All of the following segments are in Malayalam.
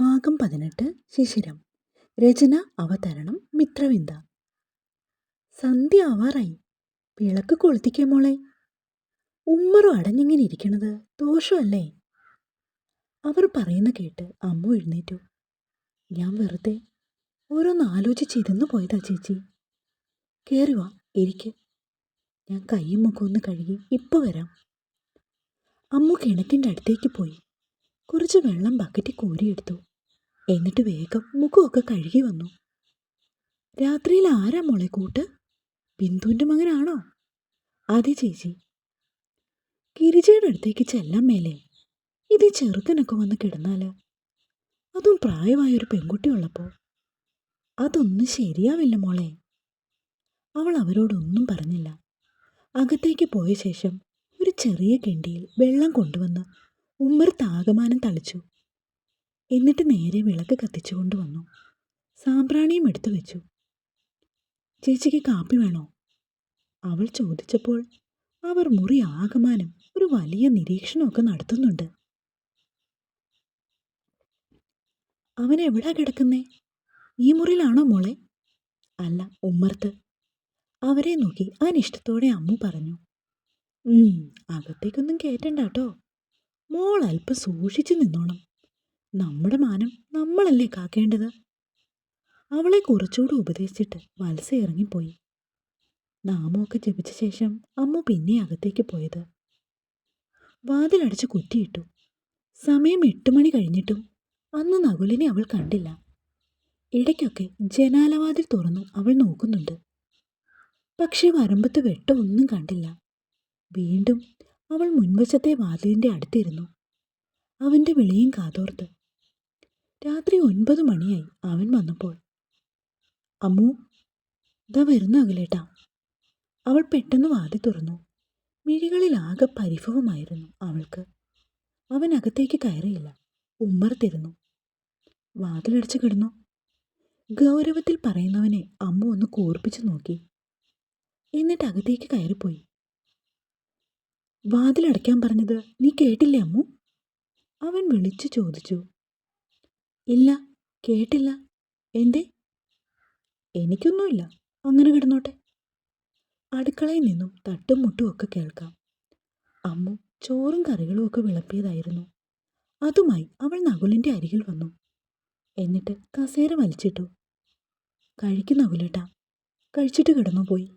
ഭാഗം പതിനെട്ട് ശിശിരം. രചന അവതരണം മിത്രവിന്ദ. സന്ധ്യ ആവാറായി. വിളക്ക് കൊളുത്തിക്കേ മോളെ. ഉമ്മറും അടഞ്ഞിങ്ങനെ ഇരിക്കണത് ദോഷമല്ലേ? അവർ പറയുന്ന കേട്ട് അമ്മ എഴുന്നേറ്റു. ഞാൻ വെറുതെ ഓരോന്ന് ആലോചിച്ചിരുന്നു പോയതാ ചേച്ചി. കയറി വാ ഞാൻ കൈയും മുഖം ഒന്ന് കഴുകി ഇപ്പോൾ വരാം. അമ്മു കിണറ്റിന്റെ അടുത്തേക്ക് പോയി. കുറച്ച് വെള്ളം ബക്കറ്റിൽ കോരിയെടുത്തു. എന്നിട്ട് വേഗം മുഖമൊക്കെ കഴുകി വന്നു. രാത്രിയിൽ ആരാ മോളെ കൂട്ട്? ബിന്ദുവിന്റെ മകനാണോ? അതെ ചേച്ചി. ഗിരിജയുടെ അടുത്തേക്ക് ചെല്ലാൻ മേലെ ഇത് ചെറുക്കനൊക്കെ വന്ന് കിടന്നാൽ. അതും പ്രായമായൊരു പെൺകുട്ടി ഉള്ളപ്പോൾ അതൊന്നും ശരിയാവില്ല മോളെ. അവൾ അവരോടൊന്നും പറഞ്ഞില്ല. അകത്തേക്ക് പോയ ശേഷം ഒരു ചെറിയ കെണ്ടിയിൽ വെള്ളം കൊണ്ടുവന്ന് ഉമ്മർ താകമാനം തളിച്ചു. എന്നിട്ട് നേരെ വിളക്ക് കത്തിച്ചു കൊണ്ടുവന്നു സാമ്പ്രാണിയും എടുത്തു വെച്ചു. ചേച്ചിക്ക് കാപ്പി വേണോ? അവൾ ചോദിച്ചപ്പോൾ അവർ മുറി ആകമാനം ഒരു വലിയ നിരീക്ഷണമൊക്കെ നടത്തുന്നുണ്ട്. അവൻ എവിടാ കിടക്കുന്നേ? ഈ മുറിയിലാണോ മോളെ? അല്ല ഉമ്മർത്ത്. അവരെ നോക്കി അനിഷ്ടത്തോടെ അമ്മു പറഞ്ഞു. അകത്തേക്കൊന്നും കേട്ടണ്ടാട്ടോ കേട്ടോ മോൾ അല്പം സൂക്ഷിച്ചു നിന്നോണം. നമ്മുടെ മാനം നമ്മളല്ലേ കാക്കേണ്ടത്? അവളെ കുറച്ചുകൂടെ ഉപദേശിച്ചിട്ട് മത്സ്യ ഇറങ്ങിപ്പോയി. നാമമൊക്കെ ജപിച്ച ശേഷം അമ്മ പിന്നെ അകത്തേക്ക് പോയത്. വാതിലടച്ച് കുറ്റിയിട്ടു. സമയം എട്ട് മണി കഴിഞ്ഞിട്ടും അന്ന് നകുലിനെ അവൾ കണ്ടില്ല. ഇടയ്ക്കൊക്കെ ജനാലവാതിൽ തുറന്ന് അവൾ നോക്കുന്നുണ്ട്. പക്ഷേ വരമ്പത്ത് വെട്ടമൊന്നും കണ്ടില്ല. വീണ്ടും അവൾ മുൻവശത്തെ വാതിലിന്റെ അടുത്തിരുന്നു. അവന്റെ വിളിയും കാതോർത്ത് രാത്രി ഒൻപത് മണിയായി. അവൻ വന്നപ്പോൾ അമ്മു ഇതാ വരുന്ന അകലേട്ടാ അവൾ പെട്ടെന്ന് വാതി തുറന്നു. മിഴികളിൽ ആകെ പരിഭവമായിരുന്നു അവൾക്ക്. അവൻ അകത്തേക്ക് കയറിയില്ല. ഉമ്മർത്തിരുന്നു വാതിലടച്ച് കിടന്നു. ഗൗരവത്തിൽ പറയുന്നവനെ അമ്മ ഒന്ന് കൂർപ്പിച്ചു നോക്കി. എന്നിട്ട് അകത്തേക്ക് കയറിപ്പോയി. വാതിലടയ്ക്കാൻ പറഞ്ഞത് നീ കേട്ടില്ലേ അമ്മു? അവൻ വിളിച്ചു ചോദിച്ചു. ഇല്ല കേട്ടില്ല. എന്തേ? എനിക്കൊന്നുമില്ല. അങ്ങനെ കിടന്നോട്ടെ. അടുക്കളയിൽ നിന്നും തട്ടും മുട്ടും ഒക്കെ കേൾക്കാം. അമ്മ ചോറും കറികളും ഒക്കെ വിളപ്പിയതായിരുന്നു അതുമായി അവൾ നകുലിന്റെ അരികിൽ വന്നു. എന്നിട്ട് കസേര വലിച്ചിട്ടു. കഴിക്കുന്ന നകുലേട്ടാ. കഴിച്ചിട്ട് കിടന്നു പോയി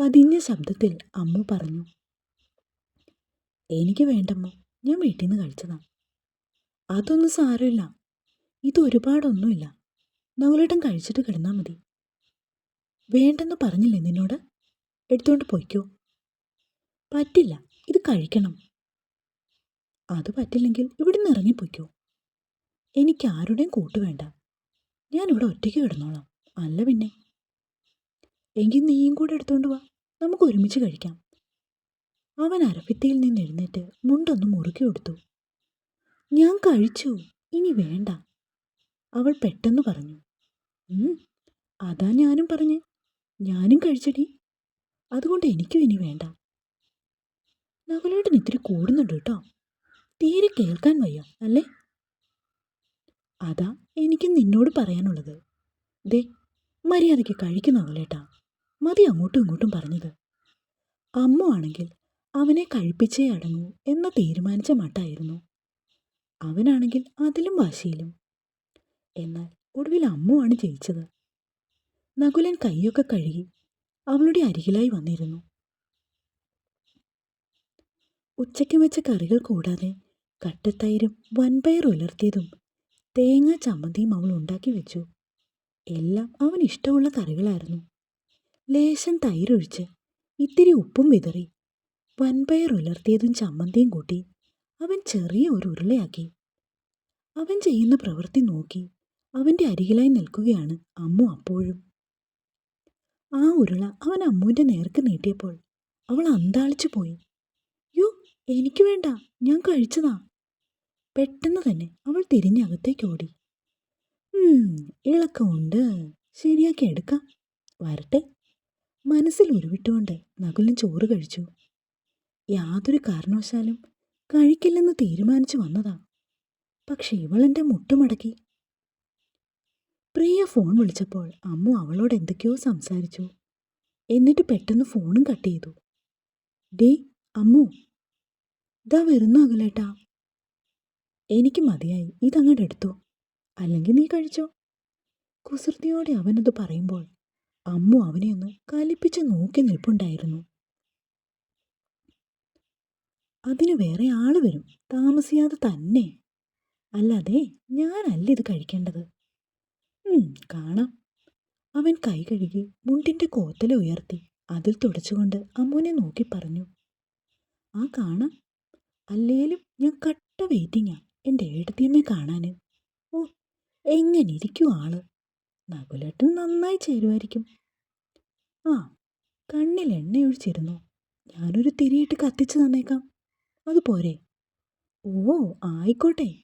പതിഞ്ഞ ശബ്ദത്തിൽ അമ്മു പറഞ്ഞു. എനിക്ക് വേണ്ടമ്മോ. ഞാൻ വീട്ടിൽ നിന്ന് കഴിച്ചതാണ് അതൊന്നും സാരമില്ല. ഇത് ഒരുപാടൊന്നുമില്ല നകുലേട്ടൻ കഴിച്ചിട്ട് കിടന്നാൽ മതി. വേണ്ടെന്ന് പറഞ്ഞില്ലേ നിന്നോട്? എടുത്തുകൊണ്ട് പോയിക്കോ. പറ്റില്ല ഇത് കഴിക്കണം. അത് പറ്റില്ലെങ്കിൽ ഇവിടെ നിന്ന് ഇറങ്ങിപ്പോയിക്കോ. എനിക്ക് ആരുടെയും കൂട്ട് വേണ്ട. ഞാനിവിടെ ഒറ്റയ്ക്ക് കിടന്നോളാം. അല്ല പിന്നെ. എങ്കിൽ നീയും കൂടെ എടുത്തുകൊണ്ട് വാ. നമുക്ക് ഒരുമിച്ച് കഴിക്കാം. അവൻ അരഭിത്തിയിൽ നിന്ന് എഴുന്നേറ്റ് മുണ്ടൊന്ന് മുറുക്കി കൊടുത്തു. ഞാൻ കഴിച്ചു. ഇനി വേണ്ട. അവൾ പെട്ടെന്ന് പറഞ്ഞു "ഉം, അതാ ഞാനും പറഞ്ഞേ ഞാനും കഴിച്ചടി. അതുകൊണ്ട് എനിക്കും ഇനി വേണ്ട. നവലേട്ടൻ ഇത്തിരി കൂടുന്നുണ്ട് കേട്ടോ. തീരെ കേൾക്കാൻ വയ്യ അല്ലേ? അതാ എനിക്ക് നിന്നോട് പറയാനുള്ളത്. ദേ മര്യാദയ്ക്ക് കഴിക്കുന്ന അവളേട്ടാ. മതി അങ്ങോട്ടും ഇങ്ങോട്ടും പറഞ്ഞത്. അമ്മ ആണെങ്കിൽ അവനെ കഴിപ്പിച്ചേ അടങ്ങൂ എന്ന തീരുമാനിച്ച മട്ടായിരുന്നു. അവനാണെങ്കിൽ അതിലും വാശിയിലും എന്നാൽ ഒടുവിൽ അമ്മുവാണ് ജയിച്ചത്. നകുലൻ കൈയൊക്കെ കഴുകി അവളുടെ അരികിലായി വന്നിരുന്നു. ഉച്ചയ്ക്ക് വെച്ച കറികൾ കൂടാതെ കട്ടത്തൈരും വൻപയർ ഉലർത്തിയതും തേങ്ങ ചമ്മന്തിയും അവൾ ഉണ്ടാക്കി വെച്ചു. എല്ലാം അവൻ ഇഷ്ടമുള്ള കറികളായിരുന്നു. ലേശം തൈരൊഴിച്ച് ഇത്തിരി ഉപ്പും വിതറി വൻപയർ ഉലർത്തിയതും ചമ്മന്തിയും കൂട്ടി അവൻ ചെറിയ ഒരു ഉരുളയാക്കി. അവൻ ചെയ്യുന്ന പ്രവൃത്തി നോക്കി അവന്റെ അരികിലായി നിൽക്കുകയാണ് അമ്മു അപ്പോഴും. ആ ഉരുള അവൻ അമ്മുവിന്റെ നേർക്ക് നീട്ടിയപ്പോൾ അവൾ അന്താളിച്ചു പോയി. യോ എനിക്ക് വേണ്ട ഞാൻ കഴിച്ചതാ. പെട്ടെന്ന് തന്നെ അവൾ തിരിഞ്ഞകത്തേക്ക് ഓടി. "ഉം, ഇളക്കമുണ്ട് ശരിയാക്കി എടുക്കാം. വരട്ടെ. മനസ്സിൽ ഉരുവിട്ടുകൊണ്ട് നകുലൻ ചോറ് കഴിച്ചു. യാതൊരു കാരണവശാലും കഴിക്കില്ലെന്ന് തീരുമാനിച്ചു വന്നതാ. പക്ഷെ ഇവളെന്റെ മുട്ടുമടക്കി പ്രിയ ഫോൺ വിളിച്ചപ്പോൾ അമ്മു അവളോട് എന്തൊക്കെയോ സംസാരിച്ചു. എന്നിട്ട് പെട്ടെന്ന് ഫോണും കട്ട് ചെയ്തു. ഡേ അമ്മു. ഇതാ വരുന്നു അകലേട്ടാ. എനിക്ക് മതിയായി. ഇതങ്ങോട്ട് എടുത്തു. അല്ലെങ്കിൽ നീ കഴിച്ചോ. കുസൃതിയോടെ അവനത് പറയുമ്പോൾ അമ്മു അവനെ ഒന്ന് കലിപ്പിച്ച് നോക്കി നിൽപ്പുണ്ടായിരുന്നു. അതിന് വേറെ ആൾ വരും. താമസിയാതെ തന്നെ. അല്ലാതെ ഞാനല്ല ഇത് കഴിക്കേണ്ടത്. കാണാം. അവൻ കൈ കഴുകി മുണ്ടിന്റെ കോത്തല ഉയർത്തി അതിൽ തുടച്ചുകൊണ്ട് അമ്മൂനെ നോക്കി പറഞ്ഞു ആ കാണാം. അല്ലേലും ഞാൻ കട്ട വെയിറ്റിങ്ങാ എന്റെ ഏടത്തിയമ്മയെ കാണാന്. ഓ എങ്ങനെ ഇരിക്കും ആൾ? നകുലേട്ടൻ നന്നായി ചേരുമായിരിക്കും. ആ കണ്ണിൽ എണ്ണ ഒഴിച്ചിരുന്നു. ഞാനൊരു തിരിയിട്ട് കത്തിച്ചു തന്നേക്കാം. അതുപോരെ ഓ ആയിക്കോട്ടെ.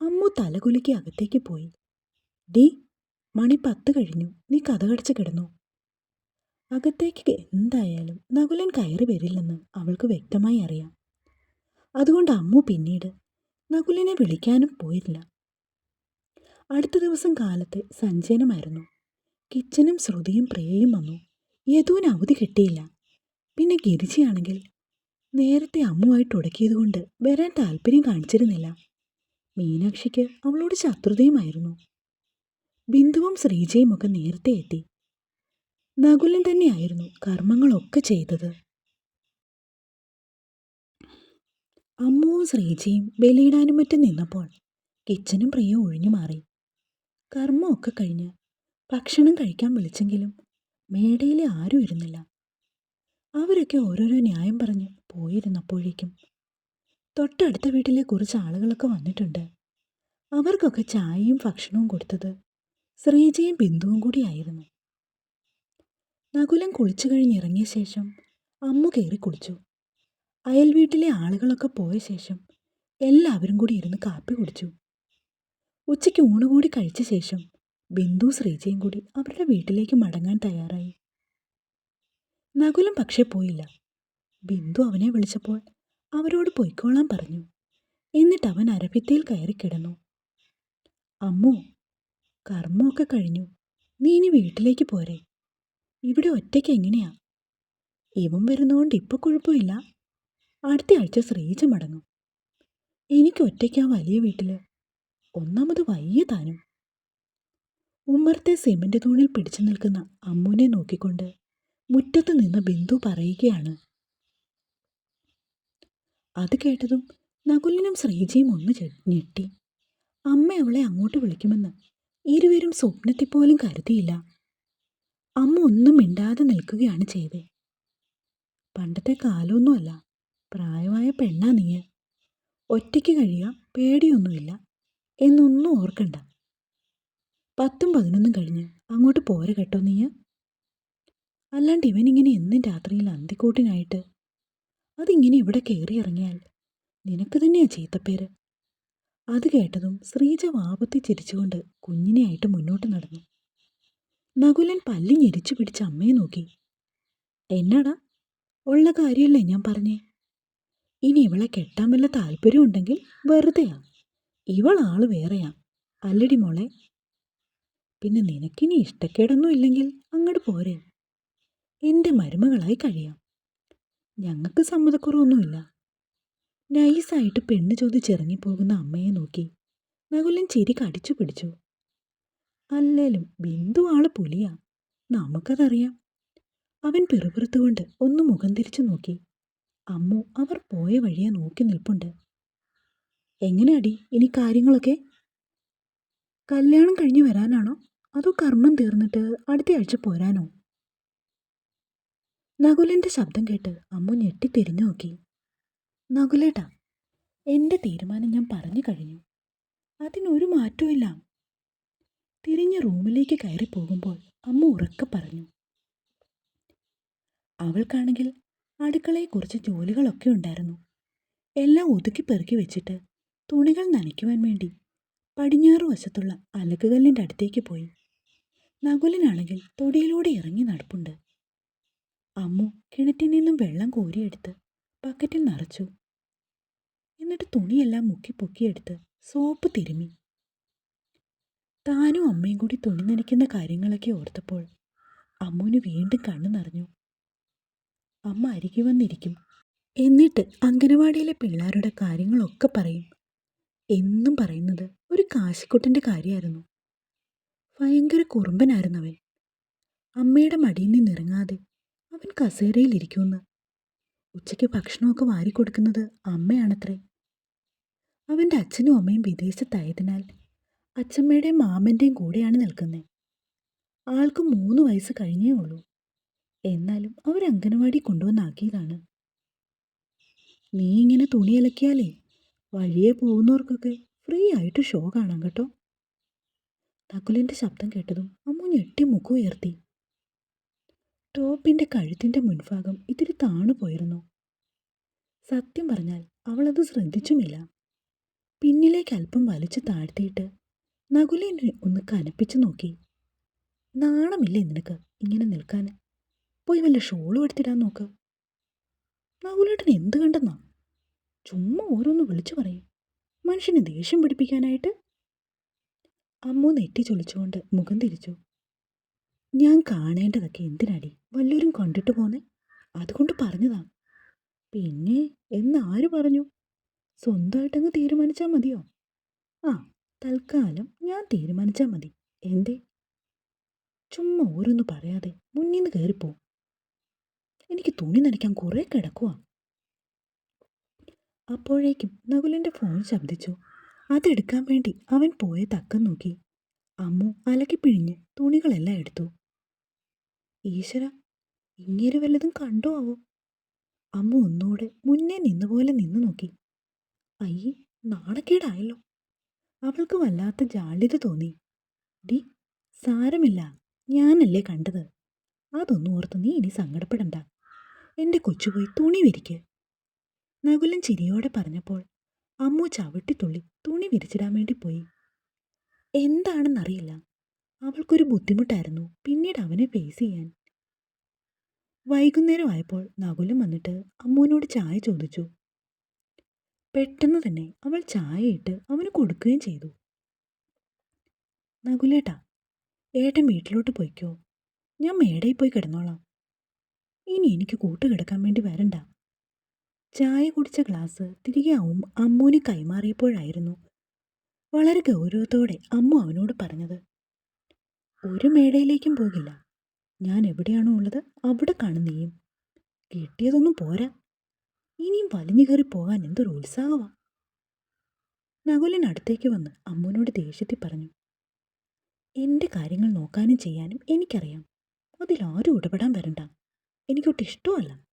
അമ്മു തലകുലുക്കി അകത്തേക്ക് പോയി. ഡീ മണി പത്ത് കഴിഞ്ഞു. നീ കഥ കടിച്ച് കിടന്നു? അകത്തേക്ക് എന്തായാലും നകുലൻ കയറി വരില്ലെന്ന് അവൾക്ക് വ്യക്തമായി അറിയാം. അതുകൊണ്ട് അമ്മു പിന്നീട് നകുലിനെ വിളിക്കാനും പോയില്ല. അടുത്ത ദിവസം കാലത്ത് സഞ്ജയനമായിരുന്നു. കിച്ചനും ശ്രുതിയും പ്രിയയും വന്നു. യദുവിന് അവധി കിട്ടിയില്ല. പിന്നെ ഗിരിജയാണെങ്കിൽ നേരത്തെ അമ്മുവായിട്ട് ഉടക്കിയതുകൊണ്ട് വരാൻ താല്പര്യം കാണിച്ചിരുന്നില്ല. മീനാക്ഷിക്ക് അവളോട് ശത്രുതയുമായിരുന്നു. ബിന്ദുവും ശ്രീജയും ഒക്കെ നേരത്തെ എത്തി. നകുലൻ തന്നെയായിരുന്നു കർമ്മങ്ങളൊക്കെ ചെയ്തത്. അമ്മുവും ശ്രീജയും ബലിയിടാനും മറ്റും നിന്നപ്പോൾ കിച്ചനും പ്രിയ ഒഴിഞ്ഞു മാറി. കർമ്മമൊക്കെ കഴിഞ്ഞ് ഭക്ഷണം കഴിക്കാൻ വിളിച്ചെങ്കിലും മേടയിൽ ആരും ഇരുന്നില്ല. അവരൊക്കെ ഓരോരോ ന്യായം പറഞ്ഞ് പോയിരുന്നപ്പോഴേക്കും തൊട്ടടുത്ത വീട്ടിലെ കുറച്ച് ആളുകളൊക്കെ വന്നിട്ടുണ്ട്. അവർക്കൊക്കെ ചായയും ഭക്ഷണവും കൊടുത്തത് ശ്രീജയും ബിന്ദുവും കൂടിയായിരുന്നു നകുലം കുളിച്ചു കഴിഞ്ഞിറങ്ങിയ ശേഷം അമ്മു കയറി കുളിച്ചു. അയൽ വീട്ടിലെ ആളുകളൊക്കെ പോയ ശേഷം എല്ലാവരും കൂടി ഇരുന്ന് കാപ്പി കുടിച്ചു. ഉച്ചയ്ക്ക് ഊണ് കൂടി കഴിച്ച ശേഷം ബിന്ദു ശ്രീജയും കൂടി അവരുടെ വീട്ടിലേക്ക് മടങ്ങാൻ തയ്യാറായി. നകുലം പക്ഷേ പോയില്ല. ബിന്ദു അവനെ വിളിച്ചപ്പോൾ അവരോട് പൊയ്ക്കോളാൻ പറഞ്ഞു. എന്നിട്ട് അവൻ അരഭിത്തിയിൽ കയറി കിടന്നു. അമ്മു കർമ്മമൊക്കെ കഴിഞ്ഞു. നീ ഇനി വീട്ടിലേക്ക് പോരെ. ഇവിടെ ഒറ്റയ്ക്ക് എങ്ങനെയാ? ഇവൻ വരുന്നതുകൊണ്ട് ഇപ്പൊ കുഴപ്പമില്ല. അടുത്ത ആഴ്ച ശ്രീജ മടങ്ങും. എനിക്ക് ഒറ്റയ്ക്ക് വലിയ വീട്ടിൽ ഒന്നാമത് വലിയ താനും. ഉമ്മറത്തെ സിമന്റ് തൂണിൽ പിടിച്ചു നിൽക്കുന്ന അമ്മുവിനെ നോക്കിക്കൊണ്ട് മുറ്റത്ത് നിന്ന് ബിന്ദു പറയുകയാണ്. അത് കേട്ടതും നകുലിനും ശ്രീജയും ഒന്ന് ഞെട്ടി. അമ്മ അവളെ അങ്ങോട്ട് വിളിക്കുമെന്ന് ഇരുവരും സ്വപ്നത്തിൽ പോലും കരുതിയില്ല. അമ്മ ഒന്നും മിണ്ടാതെ നിൽക്കുകയാണ് ചെയ്തേ. പണ്ടത്തെ കാലമൊന്നുമല്ല. പ്രായമായ പെണ്ണാ നീ. ഒറ്റയ്ക്ക് കഴിയാൻ പേടിയൊന്നുമില്ല. എന്നൊന്നും ഓർക്കണ്ട. പത്തും പതിനൊന്നും കഴിഞ്ഞ് അങ്ങോട്ട് പോരെ കേട്ടോ നീ. അല്ലാണ്ട് ഇവനിങ്ങനെ എന്നും രാത്രിയിൽ അന്തിക്കൂട്ടിനായിട്ട്. അതിങ്ങനെ ഇവിടെ കയറി ഇറങ്ങിയാൽ നിനക്ക് തന്നെയാ ചീത്തപ്പേര്. അത് കേട്ടതും ശ്രീജ വാപത്തി ചിരിച്ചുകൊണ്ട് കുഞ്ഞിനെയായിട്ട് മുന്നോട്ട് നടന്നു. നകുലൻ പല്ലി ഞെരിച്ചു പിടിച്ച അമ്മയെ നോക്കി. എന്നാടാ? ഉള്ള കാര്യമല്ലേ ഞാൻ പറഞ്ഞേ? ഇനി ഇവളെ കെട്ടാൻ വല്ല താല്പര്യം ഉണ്ടെങ്കിൽ വെറുതെയാ. ഇവളാൾ വേറെയാ. അല്ലടി മോളെ. പിന്നെ നിനക്കിനി ഇഷ്ടക്കേടൊന്നും ഇല്ലെങ്കിൽ അങ്ങോട്ട് പോരെ. എന്റെ മരുമകളായി കഴിയാം. ഞങ്ങൾക്ക് സമ്മതക്കുറവൊന്നുമില്ല. നൈസായിട്ട് പെണ്ണ് ചോദിച്ചിറങ്ങിപ്പോകുന്ന അമ്മയെ നോക്കി. നകുലൻ ചിരി കടിച്ചു പിടിച്ചു. അല്ലേലും ബിന്ദു ആൾ പുലിയാ. നമുക്കതറിയാം. അവൻ പിറുപിറുത്തുകൊണ്ട് ഒന്ന് മുഖം തിരിച്ചു നോക്കി. അമ്മു അവർ പോയ വഴിയെ നോക്കി നിൽപ്പുണ്ട്. എങ്ങനെയാടി ഇനി കാര്യങ്ങളൊക്കെ? കല്യാണം കഴിഞ്ഞ് വരാനാണോ? അതോ കർമ്മം തീർന്നിട്ട് അടുത്ത ആഴ്ച പോരാനോ? നകുലന്റെ ശബ്ദം കേട്ട് അമ്മു ഞെട്ടി തിരിഞ്ഞു നോക്കി. നകുലേട്ടാ എന്റെ തീരുമാനം ഞാൻ പറഞ്ഞു കഴിഞ്ഞു. അതിനൊരു മാറ്റവുമില്ല തിരിഞ്ഞ് റൂമിലേക്ക് കയറി പോകുമ്പോൾ അമ്മ ഉറക്കെ പറഞ്ഞു. അവൾക്കാണെങ്കിൽ അടുക്കളയെക്കുറിച്ച് ജോലികളൊക്കെ ഉണ്ടായിരുന്നു. എല്ലാം ഒതുക്കി പെറുക്കി വെച്ചിട്ട് തുണികൾ നനയ്ക്കുവാൻ വേണ്ടി പടിഞ്ഞാറ് വശത്തുള്ള അലക്കുകല്ലിന്റെ അടുത്തേക്ക് പോയി. നകുലിനാണെങ്കിൽ തൊടിയിലൂടെ ഇറങ്ങി നടപ്പുണ്ട്. അമ്മു കിണറ്റിൽ നിന്നും വെള്ളം കോരിയെടുത്ത് ബക്കറ്റിൽ നിറച്ചു. എന്നിട്ട് തുണിയെല്ലാം മുക്കി പൊക്കിയെടുത്ത് സോപ്പ് തിരുമ്മി താനും അമ്മയും കൂടി തുണി നനയ്ക്കുന്ന കാര്യങ്ങളൊക്കെ ഓർത്തപ്പോൾ അമ്മുവിന് വീണ്ടും കണ്ണു നിറഞ്ഞു. അമ്മ അരികി വന്നിരിക്കും. എന്നിട്ട് അംഗനവാടിയിലെ പിള്ളേരുടെ കാര്യങ്ങളൊക്കെ പറയും. എന്നും പറയുന്നത് ഒരു കാശിക്കുട്ടന്റെ കാര്യമായിരുന്നു. ഭയങ്കര കുറുമ്പനായിരുന്നു അവൻ അമ്മയുടെ മടിയിൽ നിന്നിറങ്ങാതെ അവൻ കസേരയിലിരിക്കുമെന്ന് ഉച്ചയ്ക്ക് ഭക്ഷണമൊക്കെ വാരിക്കൊടുക്കുന്നത് അമ്മയാണത്രേ. അവന്റെ അച്ഛനും അമ്മയും വിദേശത്തായതിനാൽ അച്ഛമ്മയുടെയും മാമന്റെയും കൂടെയാണ് നിൽക്കുന്നത് ആൾക്ക് മൂന്ന് വയസ്സ് കഴിഞ്ഞേ ഉള്ളൂ. എന്നാലും അവർ അംഗനവാടി കൊണ്ടുവന്നാക്കിയതാണ്. നീ ഇങ്ങനെ തുണി അലക്കിയാലേ വഴിയെ പോകുന്നവർക്കൊക്കെ ഫ്രീ ആയിട്ട് ഷോ കാണാം കേട്ടോ. നകുലിന്റെ ശബ്ദം കേട്ടതും അമ്മു ഞെട്ടി മുഖം ഉയർത്തി. ടോപ്പിന്റെ കഴുത്തിന്റെ മുൻഭാഗം ഇത്തിരി താണു പോയിരുന്നു. സത്യം പറഞ്ഞാൽ അവളത് ശ്രദ്ധിച്ചുമില്ല. പിന്നിലേക്ക് അല്പം വലിച്ചു താഴ്ത്തിയിട്ട് നകുലിനെ ഒന്ന് കനപ്പിച്ചു നോക്കി. നാണമില്ലേ നിനക്ക് ഇങ്ങനെ നിൽക്കാൻ? പോയി വല്ല ഷോളും എടുത്തിടാൻ നോക്ക്. നകുലേട്ടൻ എന്ത് കണ്ടെന്നാ? ചുമ്മാ ഓരോന്ന് വിളിച്ചു പറയും. മനുഷ്യനെ ദേഷ്യം പിടിപ്പിക്കാനായിട്ട്? അമ്മു നെറ്റി ചൊളിച്ചുകൊണ്ട് മുഖം തിരിച്ചു. ഞാൻ കാണേണ്ടതൊക്കെ എന്തിനാടി? വല്ലവരും കണ്ടിട്ട് പോന്നെ? അതുകൊണ്ട് പറഞ്ഞതാ. പിന്നെ എന്നാര് പറഞ്ഞു? സ്വന്തമായിട്ടങ്ങ് തീരുമാനിച്ചാൽ മതിയോ? ആ തൽക്കാലം ഞാൻ തീരുമാനിച്ചാൽ മതി. എന്തേ? ചുമ്മാ ഓരോന്ന് പറയാതെ മുന്നിൽ നിന്ന് കയറിപ്പോ എനിക്ക് തുണി നനയ്ക്കാൻ കുറേ കിടക്കുക അപ്പോഴേക്കും നകുലിന്റെ ഫോൺ ശബ്ദിച്ചു. അതെടുക്കാൻ വേണ്ടി അവൻ പോയ തക്കം നോക്കി. അമ്മു അലക്കിപ്പിഴിഞ്ഞ് തുണികളെല്ലാം എടുത്തു. ഈശ്വര ഇങ്ങനെ വല്ലതും കണ്ടോ ആവോ അമ്മ ഒന്നുകൂടെ മുന്നേ നിന്നുപോലെ നിന്നു നോക്കി. അയ്യേ നാണക്കേടായല്ലോ. അവൾക്ക് വല്ലാത്ത ജാള്യത തോന്നി. ഡി സാരമില്ല ഞാനല്ലേ കണ്ടത്. അതൊന്നും ഓർത്ത് നീ ഇനി സങ്കടപ്പെടണ്ട. എന്റെ കൊച്ചുപോയി തുണി വിരിക്ക്. നകുലൻ ചിരിയോടെ പറഞ്ഞപ്പോൾ അമ്മു ചവിട്ടിത്തുള്ളി തുണി വിരിച്ചിടാൻ വേണ്ടി പോയി. എന്താണെന്നറിയില്ല. അവൾക്കൊരു ബുദ്ധിമുട്ടായിരുന്നു പിന്നീട് അവനെ ഫേസ് ചെയ്യാൻ. വൈകുന്നേരം ആയപ്പോൾ നകുലം വന്നിട്ട് അമ്മുവിനോട് ചായ ചോദിച്ചു. പെട്ടെന്ന് തന്നെ അവൾ ചായ ഇട്ട് അവന് കൊടുക്കുകയും ചെയ്തു. നകുലേട്ടാ ഏട്ടൻ വീട്ടിലോട്ട് പോയിക്കോ. ഞാൻ മേടയിൽ പോയി കിടന്നോളാം. ഇനി എനിക്ക് കൂട്ട് കിടക്കാൻ വേണ്ടി വരണ്ട. ചായ കുടിച്ച ഗ്ലാസ് തിരികെ അമ്മൂന് കൈമാറിയപ്പോഴായിരുന്നു വളരെ ഗൗരവത്തോടെ അമ്മു അവനോട് പറഞ്ഞത്. ഒരു മേടയിലേക്കും പോകില്ല. ഞാൻ എവിടെയാണോ ഉള്ളത് അവിടെ കാണും നീയും. കിട്ടിയതൊന്നും പോരാ. ഇനിയും വലിഞ്ഞു കയറി പോകാൻ എന്തൊരു ഉത്സാഹമാ. നകുലൻ അടുത്തേക്ക് വന്ന് അമ്മുവിനോട് ദേഷ്യത്തിൽ പറഞ്ഞു എന്റെ കാര്യങ്ങൾ നോക്കാനും ചെയ്യാനും എനിക്കറിയാം. അതിലാരും ഇടപെടാൻ വരണ്ട. എനിക്കൊട്ട് ഇഷ്ടമല്ല.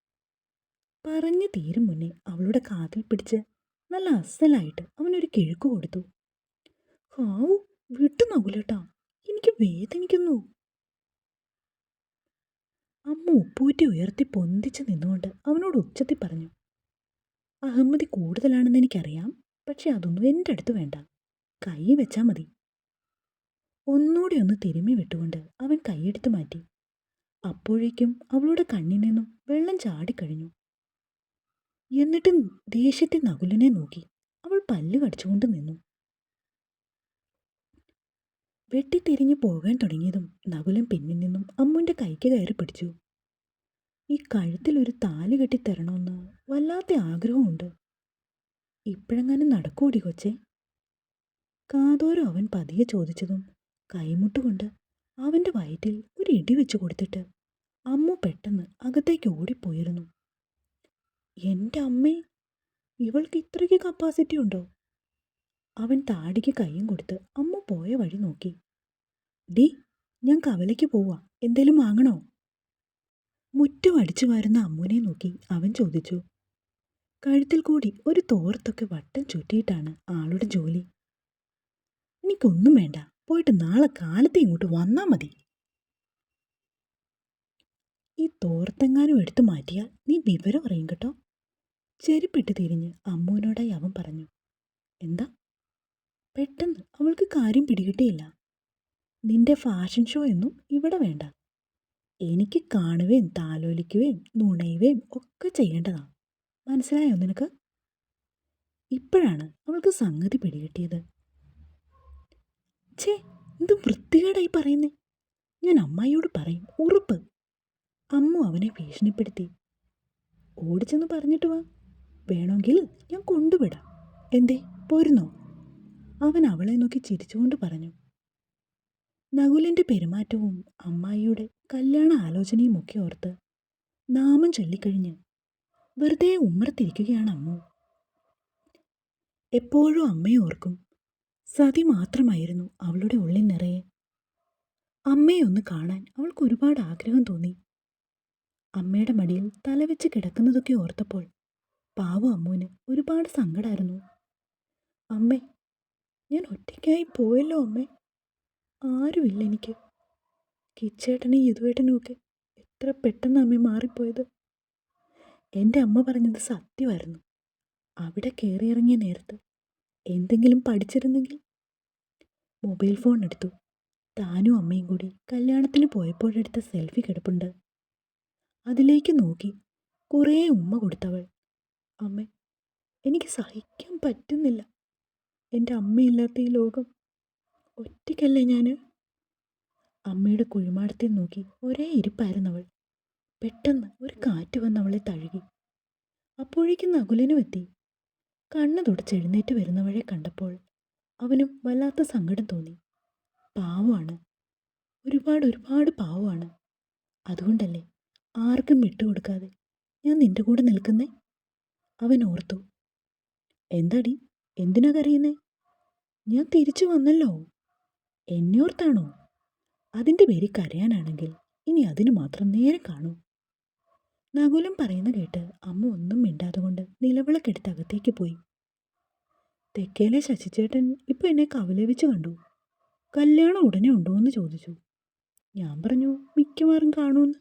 പറഞ്ഞു തീരും മുന്നേ അവളുടെ കാതിൽ പിടിച്ച് നല്ല അസലായിട്ട് അവനൊരു കിഴുക്ക് കൊടുത്തു. ഹാവു വിട്ടു നകുലേട്ടാ. എനിക്ക് വേദനിക്കുന്നു. അമ്മ ഉപ്പൂറ്റി ഉയർത്തി പൊന്തിച്ച് നിന്നുകൊണ്ട് അവനോട് ഉച്ചത്തിൽ പറഞ്ഞു അഹമ്മതി കൂടുതലാണെന്ന് എനിക്കറിയാം പക്ഷെ അതൊന്നും എന്റെ അടുത്ത് വേണ്ട. കൈ വെച്ചാൽ മതി. ഒന്നുകൂടി ഒന്ന് തിരുമ്മി വിട്ടുകൊണ്ട് അവൻ കൈയെടുത്ത് മാറ്റി. അപ്പോഴേക്കും അവളുടെ കണ്ണിൽ നിന്നും വെള്ളം ചാടിക്കഴിഞ്ഞു എന്നിട്ട് ദേഷ്യത്തിൽ നകുലിനെ നോക്കി. അവൾ പല്ല് കടിച്ചുകൊണ്ട് നിന്നു. വെട്ടിത്തിരിഞ്ഞു പോകാൻ തുടങ്ങിയതും നകുലൻ പിന്നിൽ നിന്നും അമ്മുവിന്റെ കൈക്ക് കയറി പിടിച്ചു. ഈ കഴുത്തിൽ ഒരു താലി കെട്ടിത്തരണമെന്ന് വല്ലാത്ത ആഗ്രഹമുണ്ട്. ഇപ്പോഴെങ്ങാനും നടക്കൂടി കൊച്ചേ? കാതോരം അവൻ പതിയെ ചോദിച്ചതും കൈമുട്ടുകൊണ്ട് അവന്റെ വയറ്റിൽ ഒരു ഇടി വെച്ചു കൊടുത്തിട്ട് അമ്മ പെട്ടെന്ന് അകത്തേക്ക് ഓടിപ്പോയിരുന്നു. എന്റെ അമ്മേ ഇവൾക്ക് ഇത്രയ്ക്ക് കപ്പാസിറ്റി ഉണ്ടോ? അവൻ താടിക്ക് കൈയും കൊടുത്ത് അമ്മ പോയ വഴി നോക്കി. ഡി ഞാൻ കവലയ്ക്ക് പോവാ. എന്തേലും വാങ്ങണോ? മുറ്റം അടിച്ചു വരുന്ന അമ്മുനെ നോക്കി അവൻ ചോദിച്ചു. കഴുത്തിൽ കൂടി ഒരു തോർത്തൊക്കെ വട്ടം ചുറ്റിയിട്ടാണ് ആളുടെ ജോലി. എനിക്കൊന്നും വേണ്ട. പോയിട്ട് നാളെ കാലത്തെ ഇങ്ങോട്ട് വന്നാ മതി. ഈ തോർത്തെങ്ങാനും എടുത്തു മാറ്റിയാൽ നീ വിവരം അറിയും കേട്ടോ. ചെരുപ്പിട്ട് തിരിഞ്ഞ് അമ്മുവിനോടായി അവൻ പറഞ്ഞു. എന്താ? പെട്ടെന്ന് അവൾക്ക് കാര്യം പിടികിട്ടിയില്ല. നിന്റെ ഫാഷൻ ഷോ ഒന്നും ഇവിടെ വേണ്ട. എനിക്ക് കാണുകയും താലോലിക്കുകയും നുണയുകയും ഒക്കെ ചെയ്യേണ്ടതാണ് മനസ്സിലായോ നിനക്ക്? ഇപ്പോഴാണ് അവൾക്ക് സംഗതി പിടികിട്ടിയത്. ഛേ എന്ത് വൃത്തികേടായി പറയുന്നേ. ഞാൻ അമ്മായിയോട് പറയും ഉറപ്പ്. അമ്മു അവനെ ഭീഷണിപ്പെടുത്തി. ഓടിച്ചെന്ന് പറഞ്ഞിട്ട് വാ. വേണമെങ്കിൽ ഞാൻ കൊണ്ടുവിടാം. എന്തേ പോരുന്നോ? അവൻ അവളെ നോക്കി ചിരിച്ചുകൊണ്ട് പറഞ്ഞു. നകുലിന്റെ പെരുമാറ്റവും അമ്മായിയുടെ കല്യാണ ആലോചനയും ഒക്കെ ഓർത്ത് നാമം ചൊല്ലിക്കഴിഞ്ഞ് വെറുതെ ഉമ്മറത്തിരിക്കുകയാണ് അമ്മു. എപ്പോഴും അമ്മയെ ഓർക്കും. സതി മാത്രമായിരുന്നു അവളുടെ ഉള്ളിൽ നിറയെ. അമ്മയെ ഒന്ന് കാണാൻ അവൾക്ക് ഒരുപാട് ആഗ്രഹം തോന്നി. അമ്മയുടെ മടിയിൽ തലവെച്ച് കിടക്കുന്നതൊക്കെ ഓർത്തപ്പോൾ പാവം അമ്മുവിന് ഒരുപാട് സങ്കടമായിരുന്നു അമ്മേ ഞാൻ ഒറ്റയ്ക്കായി പോയല്ലോ അമ്മേ. ആരുമില്ല എനിക്ക്. കിച്ചേട്ടനും യദുവേട്ടനും ഒക്കെ എത്ര പെട്ടെന്ന് അമ്മ മാറിപ്പോയത്. എന്റെ അമ്മ പറഞ്ഞത് സത്യമായിരുന്നു. അവിടെ കയറിയിറങ്ങിയ നേരത്ത് എന്തെങ്കിലും പഠിച്ചിരുന്നെങ്കിൽ മൊബൈൽ ഫോൺ എടുത്തു. താനും അമ്മയും കൂടി കല്യാണത്തിന് പോയപ്പോഴെടുത്ത സെൽഫി കിടപ്പുണ്ട്. അതിലേക്ക് നോക്കി കുറേ ഉമ്മ കൊടുത്തവൾ. അമ്മേ എനിക്ക് സഹിക്കാൻ പറ്റുന്നില്ല. എന്റെ അമ്മയില്ലാത്ത ഈ ലോകം. ഒറ്റയ്ക്കല്ലേ ഞാൻ അമ്മയുടെ കുഴിമാടത്തിൽ നോക്കി ഒരേ ഇരിപ്പായിരുന്നു അവൾ. പെട്ടെന്ന് ഒരു കാറ്റ് വന്ന് അവളെ തഴുകി. അപ്പോഴേക്കും നകുലനും എത്തി. കണ്ണു തുടച്ചെഴുന്നേറ്റ് വരുന്നവളെ കണ്ടപ്പോൾ അവനും വല്ലാത്ത സങ്കടം തോന്നി. പാവമാണ്. ഒരുപാട് ഒരുപാട് പാവമാണ്. അതുകൊണ്ടല്ലേ ആർക്കും വിട്ടുകൊടുക്കാതെ ഞാൻ നിന്റെ കൂടെ നിൽക്കുന്നേ? അവൻ ഓർത്തു. എന്താടി? എന്തിനാ കരയുന്നേ? ഞാൻ തിരിച്ചു വന്നല്ലോ. എന്നെ ഓർത്താണോ അതിന്റെ പേര് കരയാനാണെങ്കിൽ ഇനി അതിന് മാത്രം നേരെ കാണൂ. നകുലം പറയുന്ന കേട്ട് അമ്മ ഒന്നും മിണ്ടാതെ കൊണ്ട് നിലവിളക്കെടുത്ത് അകത്തേക്ക് പോയി. തെക്കേലെ ശശിചേട്ടൻ ഇപ്പം എന്നെ കവലേവിച്ച് കണ്ടു. കല്യാണം ഉടനെ ഉണ്ടോ എന്ന് ചോദിച്ചു. ഞാൻ പറഞ്ഞു മിക്കവാറും കാണൂന്ന്.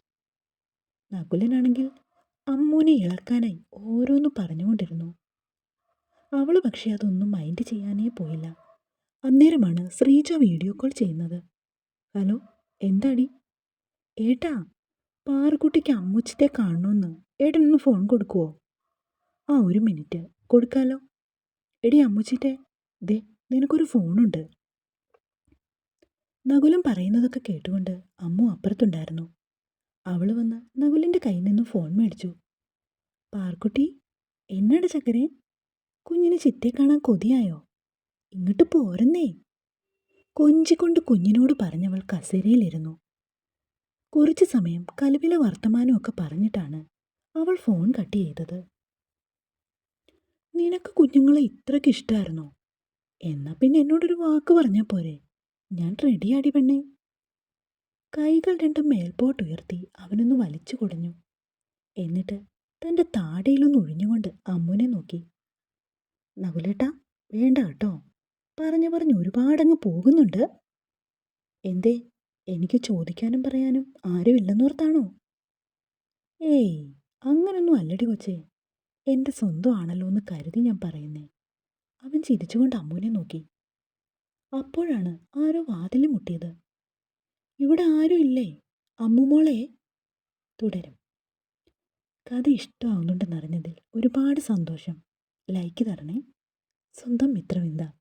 നകുലനാണെങ്കിൽ അമ്മൂനെ ഇളക്കാനായി ഓരോന്ന് പറഞ്ഞുകൊണ്ടിരുന്നു. അവൾ പക്ഷേ അതൊന്നും മൈൻഡ് ചെയ്യാനേ പോയില്ല. അന്നേരമാണ് ശ്രീജ വീഡിയോ കോൾ ചെയ്യുന്നത്. ഹലോ എന്താടി? ഏട്ടാ പാറക്കുട്ടിക്ക് അമ്മൂച്ചത്തെ കാണണമെന്ന് ഏട്ടനൊന്ന് ഫോൺ കൊടുക്കുവോ? ആ ഒരു മിനിറ്റ് കൊടുക്കാലോ? എടി അമ്മുച്ചിത്തെ ദേ നിനക്കൊരു ഫോണുണ്ട് നകുലം പറയുന്നതൊക്കെ കേട്ടുകൊണ്ട് അമ്മു അപ്പുറത്തുണ്ടായിരുന്നു. അവൾ വന്ന് നകുലിന്റെ കയ്യിൽ നിന്നും ഫോൺ മേടിച്ചു. പാർക്കുട്ടി എന്നട് ചക്കരെ? കുഞ്ഞിന് ചിത്തെ കാണാൻ കൊതിയായോ? ഇങ്ങോട്ട് പോരുന്നേ. കൊഞ്ചിക്കൊണ്ട് കുഞ്ഞിനോട് പറഞ്ഞവൾ കസേരയിലിരുന്നു. കുറച്ചു സമയം കലുവിലെ വർത്തമാനമൊക്കെ പറഞ്ഞിട്ടാണ് അവൾ ഫോൺ കട്ട് ചെയ്തത്. നിനക്ക് കുഞ്ഞുങ്ങളെ ഇത്രയ്ക്ക് ഇഷ്ടമായിരുന്നോ എന്നാ പിന്നെ എന്നോടൊരു വാക്ക് പറഞ്ഞാൽ പോരെ. ഞാൻ റെഡിയാടി പെണ്ണേ. കൈകൾ രണ്ടും മേൽപോട്ട് ഉയർത്തി അവനൊന്ന് വലിച്ചു കൊടിഞ്ഞു. എന്നിട്ട് തന്റെ താടയിലൊന്ന് ഒഴിഞ്ഞുകൊണ്ട് അമ്മുനെ നോക്കി. നകുലേട്ടാ വേണ്ട കേട്ടോ. പറഞ്ഞു പറഞ്ഞ് ഒരുപാടങ്ങ് പോകുന്നുണ്ട്. എന്തേ എനിക്ക് ചോദിക്കാനും പറയാനും ആരുമില്ലെന്നോർത്താണോ? ഏയ് അങ്ങനൊന്നും അല്ലടി കൊച്ചേ. എന്റെ സ്വന്തം ആണല്ലോ എന്ന് കരുതി ഞാൻ പറയുന്നേ. അവൻ ചിരിച്ചുകൊണ്ട് അമ്മുനെ നോക്കി. അപ്പോഴാണ് ആരോ വാതിൽ മുട്ടിയത്. ഇവിടെ ആരും ഇല്ലേ? അമ്മുമോളെ തുടരും. കഥ ഇഷ്ടമാവുന്നുണ്ടെന്നറിഞ്ഞതിൽ ഒരുപാട് സന്തോഷം. ലൈക്ക് തരണേ. സ്വന്തം മിത്രവിന്ദ.